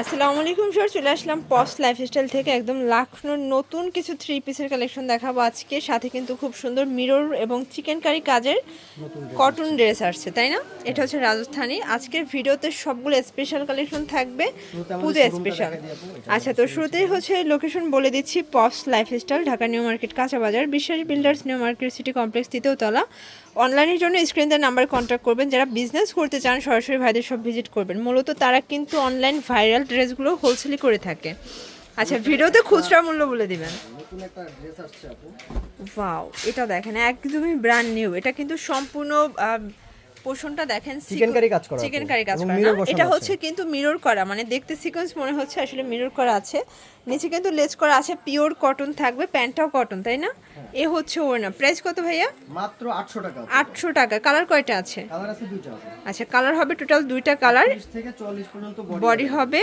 আসসালামু আলাইকুম স্যার চলে আসলাম পস্ট লাইফস্টাইল থেকে। একদম লাখনোর নতুন কিছু থ্রি পিসের কালেকশন দেখাবো আজকে। সাথে কিন্তু খুব সুন্দর মিরর এবং চিকেন কারি কাজের কটন ড্রেস আসছে, তাই না? এটা হচ্ছে রাজস্থানী। আজকের ভিডিওতে সবগুলো স্পেশাল কালেকশন থাকবে। পুজো স্পেশাল আচ্ছা তো শুরুতেই হচ্ছে লোকেশন বলে দিচ্ছি post lifestyle Dhaka new market, কাঁচা বাজার, Biswas builders new market city complex তৃতীয় তলা। অনলাইনের জন্য স্ক্রিনের নাম্বার কন্ট্যাক্ট করবেন। যারা বিজনেস করতে চান সরাসরি ভাইদের সব ভিজিট করবেন। মূলত তারা কিন্তু অনলাইন ভাইরাল ড্রেসগুলো হোলসেলই করে থাকে। আচ্ছা ভিডিওতে খুচরা মূল্য বলে দিবেন। ওয়াও এটা দেখেন একদমই ব্র্যান্ড নিউ এটা কিন্তু সম্পূর্ণ পোষণটা দেখেন চিকেন কারি কাজ করা চিকেন কারি। কাজ করা এটা হচ্ছে কিন্তু মিরর করা মানে দেখতে সিকোয়েন্স মনে হচ্ছে আসলে মিরর করা আছে। নিচে কিন্তু লেজ করা আছে পিওর কটন থাকবে প্যান্টটাও কটন তাই না? এ হচ্ছে ওর না প্রাইস কত ভাইয়া? মাত্র আটশো টাকা। আটশো টাকা। কালার কয়টা আছে? কালার আছে দুইটা আচ্ছা কালার হবে টোটাল দুইটা কালার থেকে চল্লিশ পর্যন্ত বডি হবে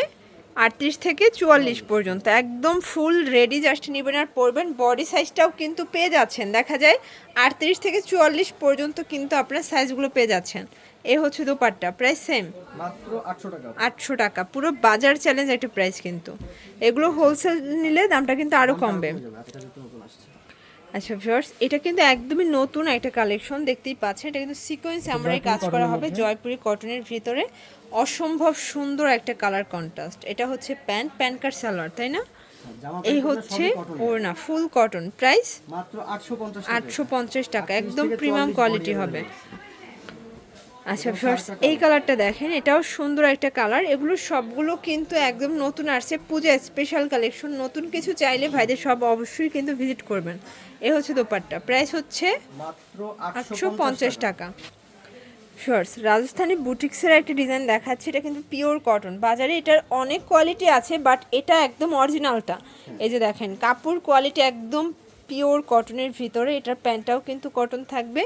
আটত্রিশ থেকে চুয়াল্লিশ পর্যন্ত। একদম ফুল রেডি জাস্ট নেবেন আর পরবেন। বডি সাইজটাও কিন্তু পেয়ে যাচ্ছেন। দেখা যায় আটত্রিশ থেকে চুয়াল্লিশ পর্যন্ত কিন্তু আপনার সাইজগুলো পেয়ে যাচ্ছেন। এ হচ্ছে দোপাট্টা। প্রাইস সেম মাত্র আটশো টাকা। আটশো টাকা। পুরো বাজার চ্যালেঞ্জ একটা প্রাইস কিন্তু। এগুলো হোলসেল নিলে দামটা কিন্তু আরও কমবে হয়ে যাবে, হাতেটা যেহেতু নতুন আসছে। আচ্ছা ভিউয়ার্স এটা কিন্তু একদমই নতুন একটা কালেকশন দেখতেই পাচ্ছেন। এটা কিন্তু সিকোয়েন্স আমরাই কাজ করা হবে জয়পুরি কটনের ভিতরে। অসম্ভব সুন্দর একটা কালার কন্ট্রাস্ট এটা হচ্ছে প্যান্ট প্যান্ট কার্ড সালোয়ার তাই না? এই হচ্ছে ওড়না ফুল কটন প্রাইস মাত্র আটশো পঞ্চাশ আটশো পঞ্চাশ টাকা একদম প্রিমিয়াম কোয়ালিটি হবে। আচ্ছা ভিউয়ার্স এই কালারটা দেখেন এটাও সুন্দর একটা কালার এগুলো সবগুলো কিন্তু একদম নতুন আসছে। পূজা স্পেশাল কালেকশন নতুন কিছু চাইলে ভাইদের সব অবশ্যই কিন্তু ভিজিট করবেন। এ হচ্ছে দোপাট্টা। প্রাইস হচ্ছে আটশো পঞ্চাশ টাকা। শর্টস রাজস্থানি বুটিক্সের একটা ডিজাইন দেখাচ্ছে এটা কিন্তু পিওর কটন বাজারে এটার অনেক কোয়ালিটি আছে বাট এটা একদম অরিজিনালটা এই যে দেখেন কাপড় কোয়ালিটি একদম পিওর কটনের ভিতরে এটার প্যান্টটাও কিন্তু কটন থাকবে।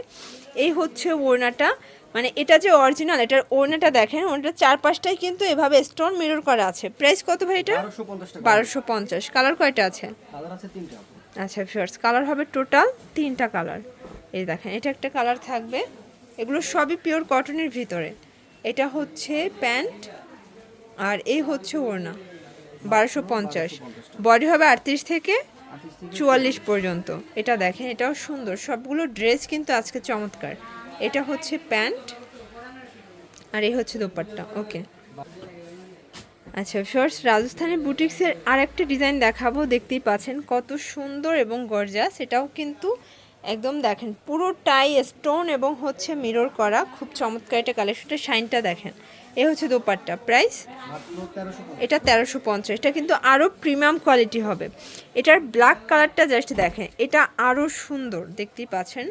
এই হচ্ছে ওড়নাটা মানে এটা যে অরিজিনাল এটার ওড়নাটা দেখেন ওড়নাটার চারপাশটাই কিন্তু এভাবে স্টোন মিরর করা আছে। প্রাইস কত ভাই এটা? বারোশো পঞ্চাশ কালার কয়টা আছে? কালার আছে তিনটা। আচ্ছা ফিয়ার্স কালার হবে টোটাল তিনটা কালার এই দেখেন, এটা একটা কালার থাকবে। এগুলো সবই পিওর কটনের ভিতরে। এটা হচ্ছে প্যান্ট আর এই হচ্ছে ওড়না, বারোশো পঞ্চাশ। বডি হবে আটত্রিশ থেকে আটত্রিশ থেকে চুয়াল্লিশ পর্যন্ত। এটা দেখেন, এটাও সুন্দর। সবগুলো ড্রেস কিন্তু আজকে চমৎকার। এটা হচ্ছে প্যান্ট আর এই হচ্ছে দোপাট্টা। ওকে আচ্ছা ফার্স্ট রাজস্থানের বুটিক্সের আর একটা ডিজাইন দেখাবো, দেখতেই পাচ্ছেন কত সুন্দর এবং গর্জাস সেটাও কিন্তু একদম দেখেন পুরোটাই স্টোন এবং হচ্ছে মিরর করা। খুব চমৎকার একটা কালেকশনটা শাইনটা দেখেন। এ হচ্ছে দোপাট্টা। প্রাইস এটা তেরোশো পঞ্চাশ। এটা কিন্তু আরও প্রিমিয়াম কোয়ালিটি হবে। এটার ব্ল্যাক কালারটা জাস্ট দেখেন, এটা আরও সুন্দর, দেখতেই পাচ্ছেন।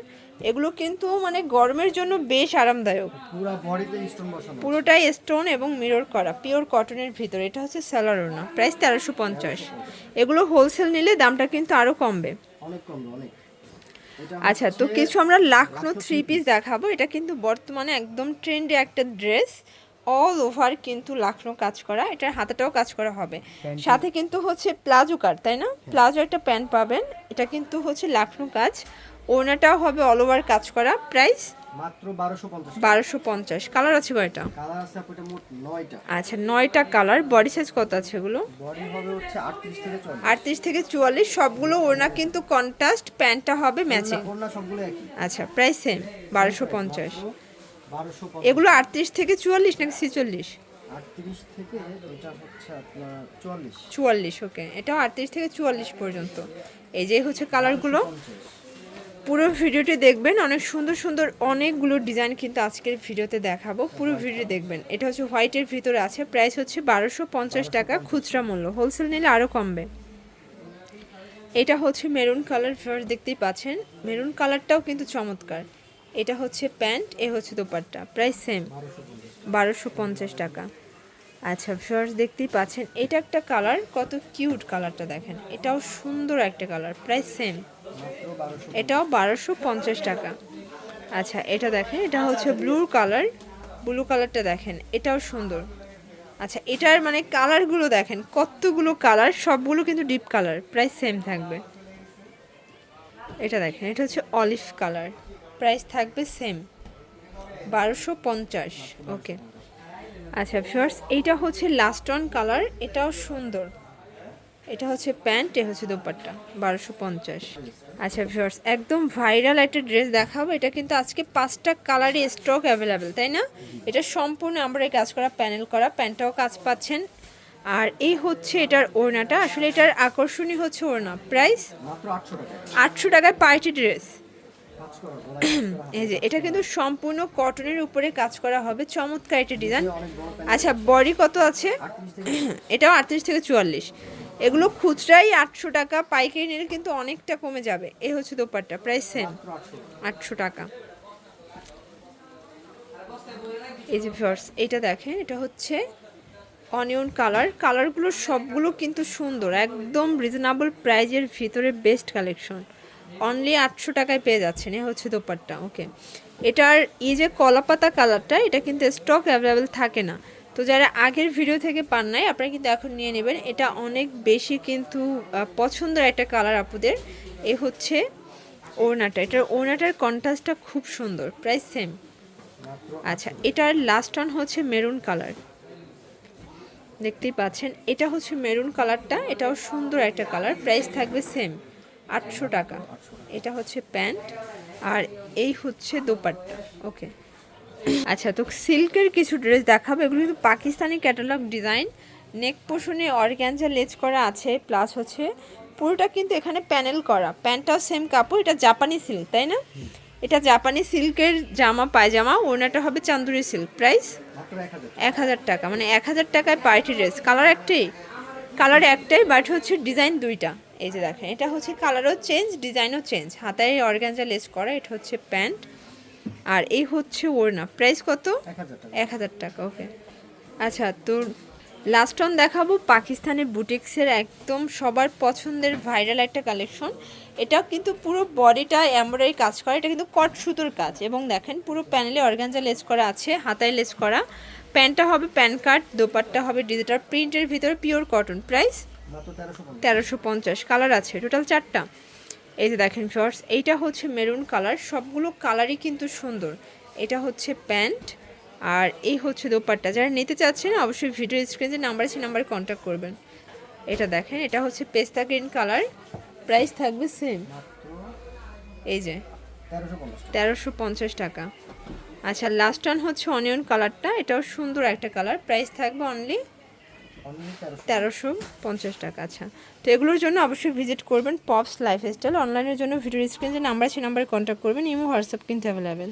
এগুলো কিন্তু মানে গরমের জন্য বেশ আরামদায়ক। পুরোটাই স্টোন এবং মিরর করা পিওর কটনের ভিতরে। এটা হচ্ছে স্যালারোনা প্রাইস তেরোশো পঞ্চাশ। এগুলো হোলসেল নিলে দামটা কিন্তু আরও কমবে। আচ্ছা তো কিছু আমরা লাখনো থ্রি পিস দেখাবো। এটা কিন্তু বর্তমানে একদম ট্রেন্ডে একটা ড্রেস অল ওভার কিন্তু লাখনো কাজ করা। এটার হাতাটাও কাজ করা হবে। সাথে কিন্তু হচ্ছে প্লাজো কাট তাই না? প্লাজো একটা প্যান্ট পাবেন। এটা কিন্তু হচ্ছে লাখনো কাজ। ওনাটাও হবে অল ওভার কাজ করা। প্রাইস মাত্র কালার আছে কয়টা কালার আছে আপু মোট নয়টা। আচ্ছা কালার বডি সাইজ কত আছে এগুলো? বডি হবে হচ্ছে আটত্রিশ থেকে সবগুলো ওনা কিন্তু কন্ট্রাস্ট প্যান্টটা হবে ম্যাচিং ওড়না সবগুলো একই। আচ্ছা প্রাইস সেম এগুলো আটত্রিশ থেকে নাকি এটা হচ্ছে আপনার চুয়াল্লিশ। চুয়াল্লিশ ওকে এটাও আটত্রিশ থেকে চুয়াল্লিশ পর্যন্ত। এই যে হচ্ছে কালারগুলো পুরো ভিডিওটি দেখবেন অনেক সুন্দর সুন্দর অনেকগুলো ডিজাইন কিন্তু আজকের ভিডিওতে দেখাবো। পুরো ভিডিও দেখবেন। এটা হচ্ছে হোয়াইটের ভিতরে আছে প্রাইস হচ্ছে বারোশো পঞ্চাশ টাকা খুচরা মূল্য। হোলসেল নিলে আরও কমবে। এটা হচ্ছে মেরুন কালার ফার্স্ট দেখতেই পাচ্ছেন। মেরুন কালারটাও কিন্তু চমৎকার। এটা হচ্ছে প্যান্ট এ হচ্ছে দোপাট্টা। প্রাইস সেম বারোশো পঞ্চাশ টাকা। আচ্ছা ফার্স্ট দেখতেই পাচ্ছেন। এটা একটা কালার কত কিউট কালারটা দেখেন। এটাও সুন্দর একটা কালার প্রাইস সেম এটাও বারোশো পঞ্চাশ টাকা। আচ্ছা এটা দেখেন, এটা হচ্ছে ব্লু কালার ব্লু কালারটা দেখেন, এটাও সুন্দর। আচ্ছা এটার মানে কালারগুলো দেখেন, কতগুলো কালার সবগুলো কিন্তু ডিপ কালার প্রাইস সেম থাকবে। এটা দেখেন, এটা হচ্ছে অলিভ কালার প্রাইস থাকবে সেম বারোশো পঞ্চাশ ওকে আচ্ছা ভিউয়ার্স এইটা হচ্ছে লাস্ট অন কালার এটাও সুন্দর। এটা হচ্ছে প্যান্ট এ হচ্ছে দোপাট্টা বারোশো পঞ্চাশ। আচ্ছা ভিউয়ার্স একদম ভাইরাল একটা ড্রেস দেখাবো। এটা কিন্তু আজকে পাঁচটা কালারই স্টক অ্যাভেলেবেল তাই না? এটা সম্পূর্ণ আমরা এই কাজ করা প্যানেল করা প্যান্টটাও কাজ পাচ্ছেন। আর এই হচ্ছে এটার ওড়নাটা। আসলে এটার আকর্ষণীয় হচ্ছে ওড়না। প্রাইস আটশো টাকায় পার্টি ড্রেস এই যে এটা কিন্তু সম্পূর্ণ কটনের উপরে কাজ করা হবে। চমৎকার একটা ডিজাইন আচ্ছা বডি কত আছে? এটাও আটত্রিশ থেকে চুয়াল্লিশ। এগুলো খুচরাই আটশো টাকা, পাইকারি নিলে কিন্তু অনেকটা কমে যাবে। এই হচ্ছে দোপাট্টা, প্রাইস সেম আটশো টাকা। এই যে ফার্স এটা দেখেন, এটা হচ্ছে অনিয়ন কালার কালারগুলো সবগুলো কিন্তু সুন্দর, একদম রিজনেবল প্রাইজের ভিতরে বেস্ট কালেকশন অনলি আটশো টাকায় পেয়ে যাচ্ছেন, এ হচ্ছে দোপাট্টা ওকে এটার এই যে কলাপাতা কালারটা এটা কিন্তু স্টক অ্যাভেলেবেল থাকে না। তো যারা আগের ভিডিও থেকে পান নাই, আপনারা কিন্তু এখন নিয়ে নেবেন। এটা অনেক বেশি কিন্তু পছন্দের একটা কালার আপুদের। এ হচ্ছে ওড়নাটা। এটার ওড়নাটার কন্ট্রাস্টটা খুব সুন্দর প্রাইস সেম আচ্ছা এটার লাস্ট ওয়ান হচ্ছে মেরুন কালার দেখতেই পাচ্ছেন, এটা হচ্ছে মেরুন কালারটা এটাও সুন্দর একটা কালার প্রাইস থাকবে সেম আটশো টাকা। এটা হচ্ছে প্যান্ট, আর এই হচ্ছে দোপাট্টা। ওকে আচ্ছা তো সিল্কের কিছু ড্রেস দেখাবো। এগুলো কিন্তু পাকিস্তানি ক্যাটালগ ডিজাইন। নেক পোষণে অর্গ্যানজা লেজ করা আছে, প্লাস হচ্ছে পুরোটা কিন্তু এখানে প্যানেল করা। প্যান্টটাও সেম কাপড়, এটা জাপানি সিল্ক, তাই না? এটা জাপানি সিল্কের জামা, পায়জামা, ওড়নাটা হবে চান্দুরি সিল্ক। প্রাইস? এক হাজার টাকা। মানে এক হাজার টাকায় পার্টি ড্রেস। কালার একটাই? কালার একটাই, বাট হচ্ছে ডিজাইন দুইটা। এই যে দেখেন, এটা হচ্ছে কালারও চেঞ্জ, ডিজাইনও চেঞ্জ। হাতায় অর্গানজা লেস করা, এটা হচ্ছে প্যান্ট। আর এই হচ্ছে ওড়না। প্রাইস কত? এক হাজার টাকা। ওকে আচ্ছা তো লাস্ট অন দেখাবো। পাকিস্তানের বুটিক্সের একদম সবার পছন্দের ভাইরাল একটা কালেকশন এটাও কিন্তু পুরো বডিটা এমব্রয়ডারি কাজ করা। এটা কিন্তু কট সুতোর কাজ। এবং দেখেন পুরো প্যানেলে অর্গানজা লেস করা আছে হাতায় লেস করা। প্যান্টটা হবে প্যান কার্ড দোপাট্টা হবে ডিজিটাল প্রিন্টের ভিতরে পিওর কটন প্রাইস তেরোশো পঞ্চাশ। কালার আছে। টোটাল চারটা। এই যে দেখেন শর্টস এইটা হচ্ছে মেরুন কালার সবগুলো কালারই কিন্তু সুন্দর। এটা হচ্ছে প্যান্ট আর এই হচ্ছে দোপাট্টা। যারা নিতে চাচ্ছেন, অবশ্যই ভিডিও স্ক্রিনে যে নাম্বার আছে নাম্বারে কন্ট্যাক্ট করবেন। এটা দেখেন, এটা হচ্ছে পেস্তা গ্রিন কালার প্রাইস থাকবে সেম এই যে, তেরোশো পঞ্চাশ টাকা। আচ্ছা লাস্ট ওয়ান হচ্ছে অনিয়ন কালারটা এটাও সুন্দর একটা কালার প্রাইস থাকবে অনলি তেরোশো পঞ্চাশ টাকা আচ্ছা। তো এগুলোর জন্য অবশ্যই ভিজিট করবেন পপস লাইফস্টাইল অনলাইনের জন্য ভিডিও স্ক্রিন যে নাম্বার আছে নাম্বারে কন্ট্যাক্ট করবেন। ইমো হোয়াটসঅ্যাপ কিন্তু অ্যাভেলেবেল